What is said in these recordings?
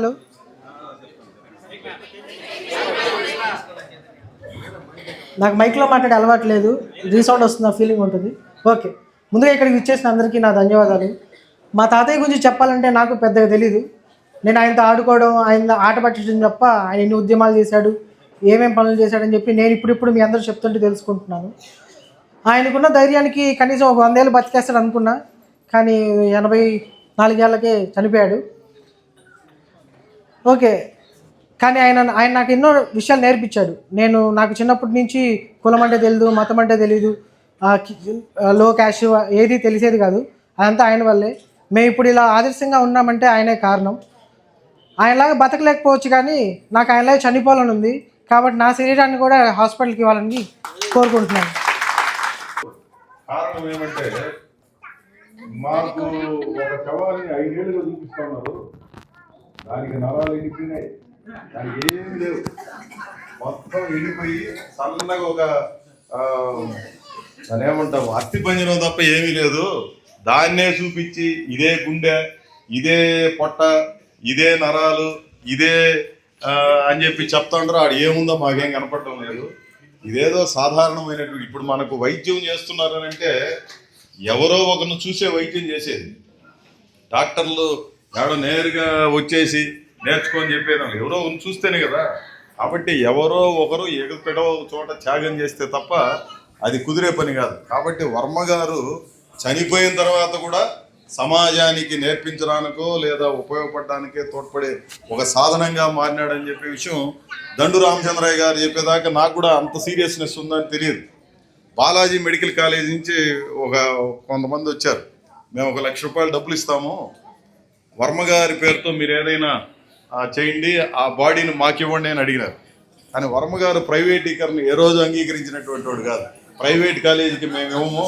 Hello. నాకు మైక్లో మాట్లాడే అలవాటు లేదు రీసౌండ్ వస్తుంది? ఆ ఫీలింగ్ ఉంటుంది. ఓకే ముందుగా ఇక్కడికి ఇచ్చేసిన అందరికీ నా ధన్యవాదాలు. మా తాతయ్య గురించి చెప్పాలంటే నాకు పెద్దగా తెలీదు. నేను ఆయనతో ఆడుకోవడం ఆయన ఆట పట్టించడం తప్ప ఆయన ఎన్ని ఉద్యమాలు చేశాడు ఏమేం పనులు చేశాడని చెప్పి నేను ఇప్పుడిప్పుడు మీ అందరూ చెప్తుంటే తెలుసుకుంటున్నాను. ఆయనకున్న ధైర్యానికి కనీసం ఒక వందేళ్ళు బతికేస్తాడు అనుకున్నా కానీ ఎనభై నాలుగేళ్ళకే చనిపోయాడు. ఓకే. కానీ ఆయన ఆయన నాకు ఎన్నో విషయాలు నేర్పించాడు. నేను నాకు చిన్నప్పటి నుంచి కులం అంటే తెలియదు మతం అంటే తెలియదు లో క్యాష్ ఏది తెలిసేది కాదు. అదంతా ఆయన వల్లే. మేము ఇప్పుడు ఇలా ఆదర్శంగా ఉన్నామంటే ఆయనే కారణం. ఆయనలాగా బతకలేకపోవచ్చు కానీ నాకు ఆయనలాగా చనిపోవాలని ఉంది. కాబట్టి నా శరీరాన్ని కూడా హాస్పిటల్కి ఇవ్వాలని కోరుకుంటున్నాను. కారణం ఏమంటే మాకు ఒక శవాన్ని ఐదేళ్ళుగా చూపిస్తున్నారు. దానికి నరాలు ఎండిపోయినాయి. దానికి ఏమి లేవు. మొత్తం ఎండిపోయి సన్నగా ఒక దాని ఏమంటాం అస్థి పంజరం తప్ప ఏమీ లేదు. దాన్నే చూపించి ఇదే గుండె ఇదే పొట్ట ఇదే నరాలు ఇదే అని చెప్పి చెప్తాండ్రు. ఆడు ఏముందో మాకేం కనపడటం లేదు. ఇదేదో సాధారణమైనటువంటి ఇప్పుడు మనకు వైద్యం చేస్తున్నారని అంటే ఎవరో ఒకరిని చూసే వైద్యం చేసేది. డాక్టర్లు ఎవడో నేరుగా వచ్చేసి నేర్చుకొని చెప్పేది. ఎవరో చూస్తేనే కదా. కాబట్టి ఎవరో ఒకరు ఎగపెడో చోట త్యాగం చేస్తే తప్ప అది కుదిరే పని కాదు. కాబట్టి వర్మ గారు చనిపోయిన తర్వాత కూడా సమాజానికి నేర్పించడానికో లేదా ఉపయోగపడడానికే తోడ్పడే ఒక సాధనంగా మారినాడని చెప్పే విషయం దండు రామచంద్రయ్య గారు చెప్పేదాకా నాకు కూడా అంత సీరియస్నెస్ ఉందని తెలియదు. బాలాజీ మెడికల్ కాలేజ్ నుంచి ఒక కొంతమంది వచ్చారు. మేము ఒక లక్ష రూపాయలు డబ్బులు ఇస్తాము. వర్మ గారి పేరుతో మీరు ఏదైనా చేయండి ఆ బాడీని మాకివ్వండి అని అడిగినారు. కానీ వర్మ గారు ప్రైవేటీకరణ ఏ రోజు అంగీకరించినటువంటి వాడు కాదు. ప్రైవేట్ కాలేజీకి మేము ఇవ్వము.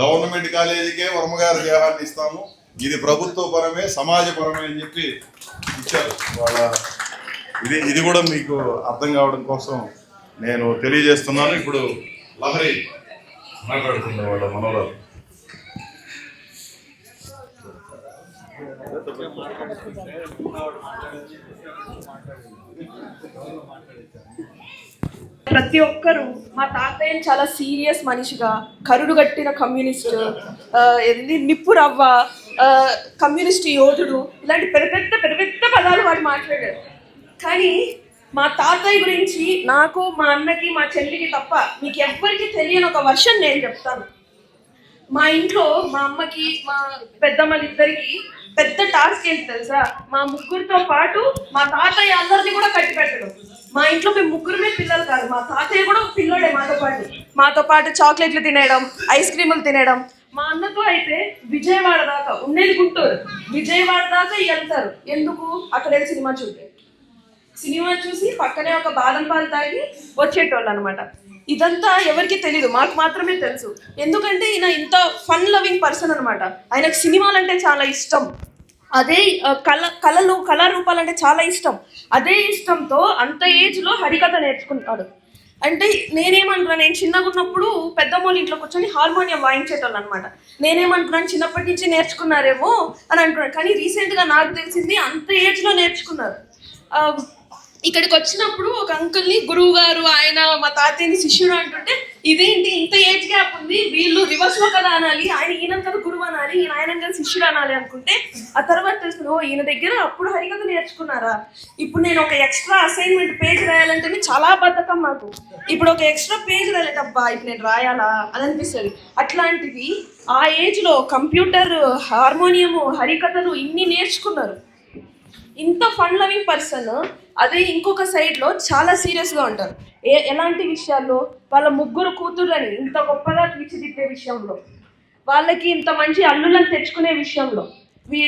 గవర్నమెంట్ కాలేజీకే వర్మ గారి దేహాన్ని ఇస్తాము. ఇది ప్రభుత్వ పరమే సమాజ పరమే అని చెప్పి ఇచ్చారు. వాళ్ళ ఇది ఇది కూడా మీకు అర్థం కావడం కోసం నేను తెలియజేస్తున్నాను. ఇప్పుడు లహరి మాట్లాడుతుంది వాళ్ళ మనోరాలు ప్రతి ఒక్కరు మా తాతయ్యని చాలా సీరియస్ మనిషిగా కరుడు కట్టిన కమ్యూనిస్ట్ ఆ, నిప్పు రవ్వ కమ్యూనిస్ట్ యోధుడు ఇలాంటి పెద్ద పెద్ద పెద్ద పెద్ద పదాలు వాడు మాట్లాడాడు. కానీ మా తాతయ్య గురించి నాకు మా అన్నకి మా చెల్లికి తప్ప మీకు ఎవ్వరికి తెలియని ఒక వర్షన్ నేను చెప్తాను. మా ఇంట్లో మా అమ్మకి మా పెద్దమ్మలు ఇద్దరికి పెద్ద టాస్క్ ఏంటి తెలుసా? మా ముగ్గురితో పాటు మా తాతయ్య అందరిని కూడా కట్టి పెట్టడం. మా ఇంట్లో మేము ముగ్గురుమే పిల్లలు కాదు మా తాతయ్య కూడా ఒక పిల్లోడే మాతో పాటు. మాతో పాటు చాక్లెట్లు తినేయడం ఐస్ క్రీములు తినేయడం. మా అన్నతో అయితే విజయవాడ దాకా ఉండేది గుంటూరు. విజయవాడ దాకా వెళ్తారు. ఎందుకు? అక్కడ సినిమా చూడలేదు సినిమా చూసి పక్కనే ఒక బాదం పాలు తాగి వచ్చేటోళ్ళు అనమాట ఇదంతా ఎవరికి తెలియదు మాకు మాత్రమే తెలుసు. ఎందుకంటే ఈయన ఇంత ఫన్ లవింగ్ పర్సన్ అనమాట ఆయనకు సినిమాలు అంటే చాలా ఇష్టం. అదే కళ కళలు కళారూపాలు అంటే చాలా ఇష్టం. అదే ఇష్టంతో అంత ఏజ్లో హరికథ నేర్చుకుంటాడు. అంటే నేనేమనుకున్నాను నేను చిన్నగా ఉన్నప్పుడు పెద్దమ్మోళ్ళ ఇంట్లో కూర్చొని హార్మోనియం వాయించేటోళ్ళు అనమాట నేనేమనుకున్నాను చిన్నప్పటి నుంచి నేర్చుకున్నారేమో అని అనుకున్నాను కానీ రీసెంట్గా నాకు తెలిసింది అంత ఏజ్లో నేర్చుకున్నారు. ఇక్కడికి వచ్చినప్పుడు ఒక అంకుల్ని గురువు గారు ఆయన మా తాతయ్యని శిష్యుడు అంటుంటే ఇదేంటి ఇంత ఏజ్ గ్యాప్ ఉంది? వీళ్ళు రివర్స్లో కదా అనాలి ఆయన ఈయన కదా గురువు అనాలి ఈయన ఆయన కదా శిష్యుడు అనాలి అనుకుంటే ఆ తర్వాత తెలుసుకుని ఓ ఈయన దగ్గర అప్పుడు హరికథ నేర్చుకున్నారా? ఇప్పుడు నేను ఒక ఎక్స్ట్రా అసైన్మెంట్ పేజ్ రాయాలంటేనే చాలా బద్ధకం నాకు. ఇప్పుడు ఒక ఎక్స్ట్రా పేజ్ రాయాలటబ్బా ఇప్పుడు నేను రాయాలా? అని అనిపిస్తుంది. అట్లాంటిది ఆ ఏజ్లో కంప్యూటర్ హార్మోనియము హరికథలు ఇన్ని నేర్చుకున్నారు. ఇంత ఫన్ లవింగ్ పర్సన్ అదే ఇంకొక సైడ్లో చాలా సీరియస్గా ఉంటారు. ఏ ఎలాంటి విషయాల్లో? వాళ్ళ ముగ్గురు కూతుర్లని ఇంత గొప్పగా తీర్చిదిద్దే విషయంలో. వాళ్ళకి ఇంత మంచి అల్లులను తెచ్చుకునే విషయంలో. వీ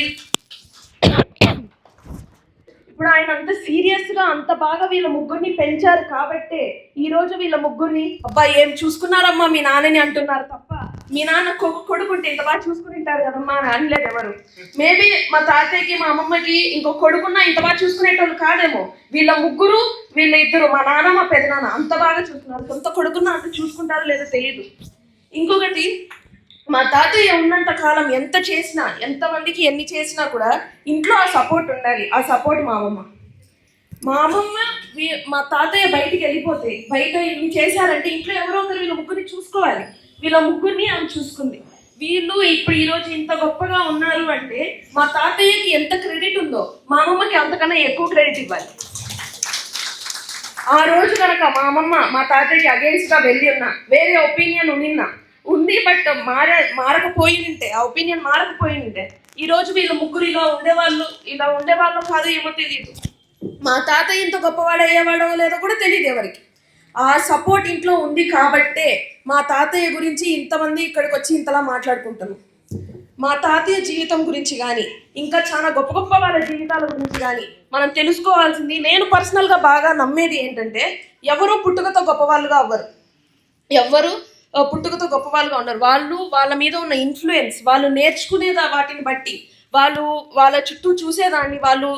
ఇప్పుడు ఆయన అంత సీరియస్గా అంత బాగా వీళ్ళ ముగ్గురిని పెంచారు కాబట్టే ఈ రోజు వీళ్ళ ముగ్గురిని అబ్బా ఏం చూసుకున్నారమ్మా మీ నాన్నని అంటున్నారు తప్ప మీ నాన్న కొ- కొడుకుంటే ఇంత బాగా చూసుకుంటారు కదమ్మా అని అనలేదు ఎవరు. మేబీ మా తాతయ్యకి మా అమ్మమ్మకి ఇంకో కొడుకున్నా ఇంత బాగా చూసుకునేటోళ్ళు కాదేమో. వీళ్ళ ముగ్గురు వీళ్ళ ఇద్దరు మా నాన్న మా పెదనాన్న అంత బాగా చూసుకున్నారు. సొంత కొడుకున్నా అంత చూసుకుంటారో లేదో తెలియదు ఇంకొకటి మా తాతయ్య ఉన్నంత కాలం ఎంత చేసినా ఎంతమందికి ఎన్ని చేసినా కూడా ఇంట్లో ఆ సపోర్ట్ ఉండాలి. ఆ సపోర్ట్ మా అమ్మమ్మ. మా అమ్మమ్మ వీ- మా తాతయ్య బయటికి వెళ్ళిపోతే బయట ఇవి చేశారంటే ఇంట్లో ఎవరో ఒకరు వీళ్ళ ముగ్గురిని చూసుకోవాలి. వీళ్ళ ముగ్గురిని ఆమె చూసుకుంది. వీళ్ళు ఇప్పుడు ఈరోజు ఇంత గొప్పగా ఉన్నారు అంటే మా తాతయ్యకి ఎంత క్రెడిట్ ఉందో మా అమ్మమ్మకి అంతకన్నా ఎక్కువ క్రెడిట్ ఇవ్వాలి. ఆ రోజు కనుక మా అమ్మమ్మ మా తాతయ్యకి అగేన్స్ట్గా వెళ్ళి ఉన్నా వేరే ఒపీనియన్ ఉండిన్నా ఉంది బట్ మార మారకపోయి ఉంటే ఆ ఒపీనియన్ మారకపోయి ఉంటే ఈ రోజు వీళ్ళు ముగ్గురు ఇలా ఉండేవాళ్ళు ఇలా ఉండేవాళ్ళు కాదు ఏమో తెలియదు మా తాతయ్య ఇంత గొప్పవాడు అయ్యేవాడో లేదో కూడా తెలియదు ఎవరికి. ఆ సపోర్ట్ ఇంట్లో ఉంది కాబట్టే మా తాతయ్య గురించి ఇంతమంది ఇక్కడికి వచ్చి ఇంతలా మాట్లాడుకుంటున్నాం మా తాతయ్య జీవితం గురించి కానీ ఇంకా చాలా గొప్ప గొప్ప వాళ్ళ జీవితాల గురించి కానీ మనం తెలుసుకోవాల్సింది నేను పర్సనల్గా బాగా నమ్మేది ఏంటంటే ఎవరు పుట్టుకతో గొప్పవాళ్ళుగా అవ్వరు. ఎవ్వరు పుట్టుకతో గొప్పవాళ్ళుగా ఉన్నారు వాళ్ళు వాళ్ళ మీద ఉన్న ఇన్ఫ్లుయెన్స్ వాళ్ళు నేర్చుకునేదా వాటిని బట్టి వాళ్ళు వాళ్ళ చుట్టూ చూసేదాన్ని వాళ్ళు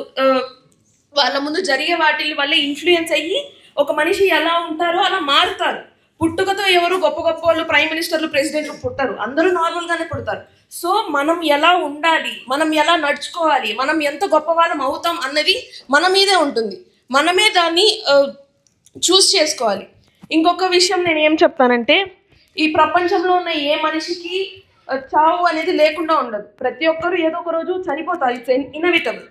వాళ్ళ ముందు జరిగే వాటి వల్ల ఇన్ఫ్లుయెన్స్ అయ్యి ఒక మనిషి ఎలా ఉంటారో అలా మారుతారు. పుట్టుకతో ఎవరు గొప్ప గొప్ప వాళ్ళు ప్రైమ్ మినిస్టర్లు ప్రెసిడెంట్లు పుట్టరు. అందరూ నార్మల్గానే పుడతారు. సో మనం ఎలా ఉండాలి? మనం ఎలా నడుచుకోవాలి? మనం ఎంత గొప్ప వాళ్ళం అవుతాం అన్నది మన మీదే ఉంటుంది. మనమే దాన్ని చూస్ చేసుకోవాలి. ఇంకొక విషయం నేను ఏం చెప్తానంటే ఈ ప్రపంచంలో ఉన్న ఏ మనిషికి చావు అనేది లేకుండా ఉండదు. ప్రతి ఒక్కరు ఏదో ఒక రోజు చనిపోతారు. ఇట్స్ ఇన్ఎవిటబుల్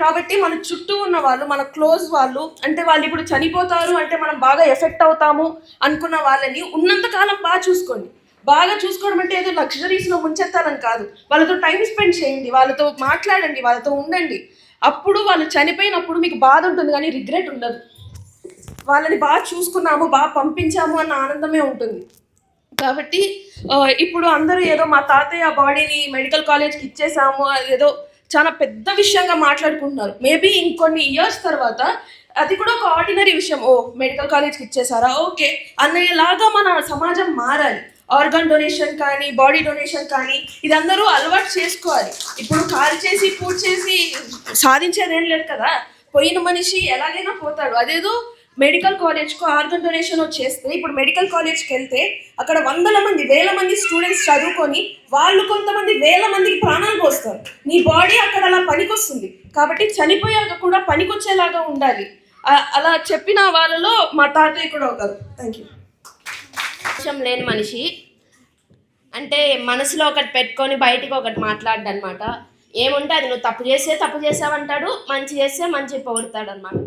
కాబట్టి మన చుట్టూ ఉన్న వాళ్ళు మన క్లోజ్ వాళ్ళు అంటే వాళ్ళు ఇప్పుడు చనిపోతారు అంటే మనం బాగా ఎఫెక్ట్ అవుతాము అనుకున్న వాళ్ళని ఉన్నంతకాలం బాగా చూసుకోండి. బాగా చూసుకోవడం అంటే ఏదో లగ్జరీస్లో ముంచెత్తాలని కాదు. వాళ్ళతో టైం స్పెండ్ చేయండి వాళ్ళతో మాట్లాడండి వాళ్ళతో ఉండండి. అప్పుడు వాళ్ళు చనిపోయినప్పుడు మీకు బాధ ఉంటుంది కానీ రిగ్రెట్ ఉండదు. వాళ్ళని బాగా చూసుకున్నాము బాగా పంపించాము అన్న ఆనందమే ఉంటుంది. కాబట్టి ఇప్పుడు అందరూ ఏదో మా తాతయ్య బాడీని మెడికల్ కాలేజ్కి ఇచ్చేసాము అది ఏదో చాలా పెద్ద విషయంగా మాట్లాడుకుంటున్నారు. మేబీ ఇంకొన్ని ఇయర్స్ తర్వాత అది కూడా ఒక ఆర్డినరీ విషయం. ఓ మెడికల్ కాలేజ్కి ఇచ్చేసారా ఓకే అన్నయ్యలాగా మన సమాజం మారాలి. ఆర్గాన్ డొనేషన్ కానీ బాడీ డొనేషన్ కానీ ఇది అందరూ అలవాటు చేసుకోవాలి. ఇప్పుడు కాల్ చేసి పూజ చేసి సాధించేది ఏం లేదు కదా. పోయిన మనిషి ఎలాగైనా పోతాడు. అదేదో మెడికల్ కాలేజ్కు ఆర్గన్ డొనేషన్ చేస్తే ఇప్పుడు మెడికల్ కాలేజ్కి వెళ్తే అక్కడ వందల మంది వేల మంది స్టూడెంట్స్ చదువుకొని వాళ్ళు కొంతమంది వేల మందికి ప్రాణాలు పోస్తారు. నీ బాడీ అక్కడ అలా పనికొస్తుంది. కాబట్టి చనిపోయాక కూడా పనికొచ్చేలాగా ఉండాలి. అలా చెప్పిన వాళ్ళలో మా తాతయ్య కూడా ఒకరు. థ్యాంక్ యూ లేని మనిషి. అంటే మనసులో ఒకటి పెట్టుకొని బయటికి ఒకటి మాట్లాడ్డు అనమాట ఏముంటే అది నువ్వు తప్పు చేస్తే తప్పు చేసావంటాడు మంచి చేస్తే మంచి పొగుడతాడు అనమాట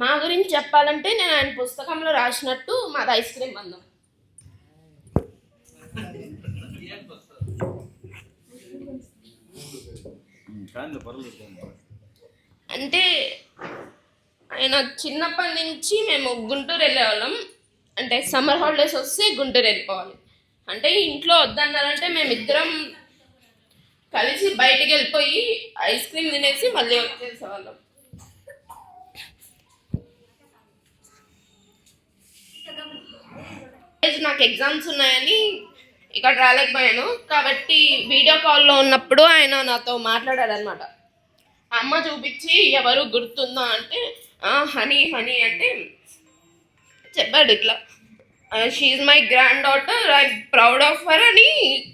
మా గురించి చెప్పాలంటే నేను ఆయన పుస్తకంలో రాసినట్టు మాది ఐస్ క్రీమ్ అందం అంటే ఆయన చిన్నప్పటి నుంచి మేము గుంటూరు వెళ్ళేవాళ్ళం. అంటే సమ్మర్ హాలిడేస్ వస్తే గుంటూరు వెళ్ళిపోవాలి. అంటే ఇంట్లో వద్దన్నారంటే మేమిద్దరం కలిసి బయటికి వెళ్ళిపోయి ఐస్ క్రీమ్ తినేసి మళ్ళీ వచ్చేసేవాళ్ళం. నాకు ఎగ్జామ్స్ ఉన్నాయని ఇక్కడ రాలేకపోయాను. కాబట్టి వీడియో కాల్లో ఉన్నప్పుడు ఆయన నాతో మాట్లాడారనమాట అమ్మ చూపించి ఎవరు గుర్తుందా అంటే హనీ హనీ అంటే చెప్పాడు ఇట్లా. She my granddaughter I proud of her అని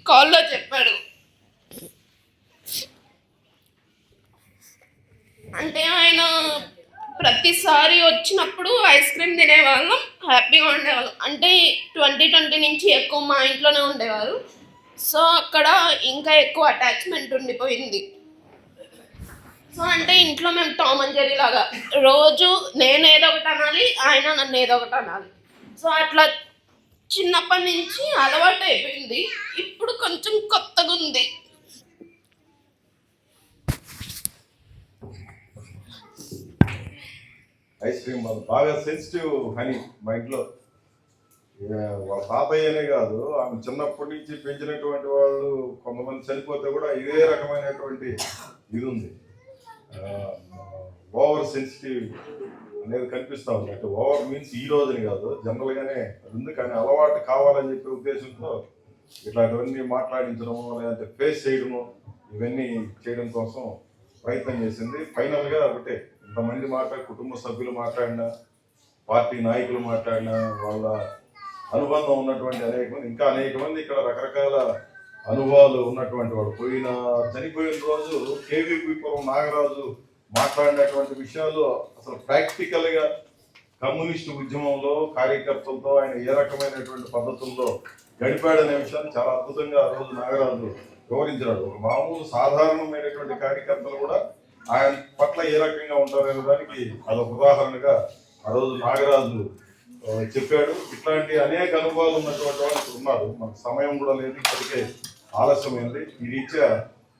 కాల్లో చెప్పాడు. అంటే ఆయన ప్రతిసారి వచ్చినప్పుడు ఐస్ క్రీమ్ తినేవాళ్ళం హ్యాపీగా ఉండేవాళ్ళం. అంటే ట్వంటీ ట్వంటీ నుంచి ఎక్కువ మా ఇంట్లోనే ఉండేవారు. సో అక్కడ ఇంకా ఎక్కువ అటాచ్మెంట్ ఉండిపోయింది. సో అంటే ఇంట్లో మేము టామ్ అండ్ జెరీ లాగా రోజు నేను ఏదో ఒకటి అనాలి ఆయన నన్ను ఏదో ఒకటి అనాలి. సో అట్లా చిన్నప్పటి నుంచి అలవాటు అయిపోయింది ఇప్పుడు కొంచెం కొత్తగా ఉంది ఐస్ క్రీమ్ వాళ్ళు బాగా సెన్సిటివ్ హనీ మా ఇంట్లో. వాళ్ళ తాతయ్యనే కాదు ఆమె చిన్నప్పటి నుంచి పెంచినటువంటి వాళ్ళు కొంతమంది చనిపోతే కూడా ఇదే రకమైనటువంటి ఇది ఉంది. ఓవర్ సెన్సిటివ్ అనేది కనిపిస్తూ ఉంది. అంటే ఓవర్ మీన్స్ ఈ రోజుని కాదు జనరల్గానే అది ఉంది. కానీ అలవాటు కావాలని చెప్పే ఉద్దేశంతో ఇట్లాంటివన్నీ మాట్లాడించడము లేదంటే ఫేస్ చేయడము ఇవన్నీ చేయడం కోసం ప్రయత్నం చేసింది. ఫైనల్గా ఒకటే ఇంతమంది మాట్లాడి కుటుంబ సభ్యులు మాట్లాడినా పార్టీ నాయకులు మాట్లాడినా వాళ్ళ అనుబంధం ఉన్నటువంటి అనేక మంది ఇంకా అనేక మంది ఇక్కడ రకరకాల అనుభవాలు ఉన్నటువంటి వాడు పోయిన చనిపోయిన రోజు కేవీపీపురం నాగరాజు మాట్లాడినటువంటి విషయాలు అసలు ప్రాక్టికల్గా కమ్యూనిస్ట్ ఉద్యమంలో కార్యకర్తలతో ఆయన ఏ రకమైనటువంటి పద్ధతుల్లో గడిపాడనే విషయాన్ని చాలా అద్భుతంగా ఆ రోజు నాగరాజు వివరించాడు మామూలు సాధారణమైనటువంటి కార్యకర్తలు కూడా ఆయన పట్ల ఏ రకంగా ఉంటారనే దానికి అదొక ఉదాహరణగా ఆ రోజు నాగరాజు చెప్పాడు. ఇట్లాంటి అనేక అనుభవాలు ఉన్నటువంటి వాళ్ళు ఉన్నారు. మనకు సమయం కూడా లేదు ఇప్పటికే ఆలస్యమైంది. ఈ రీత్యా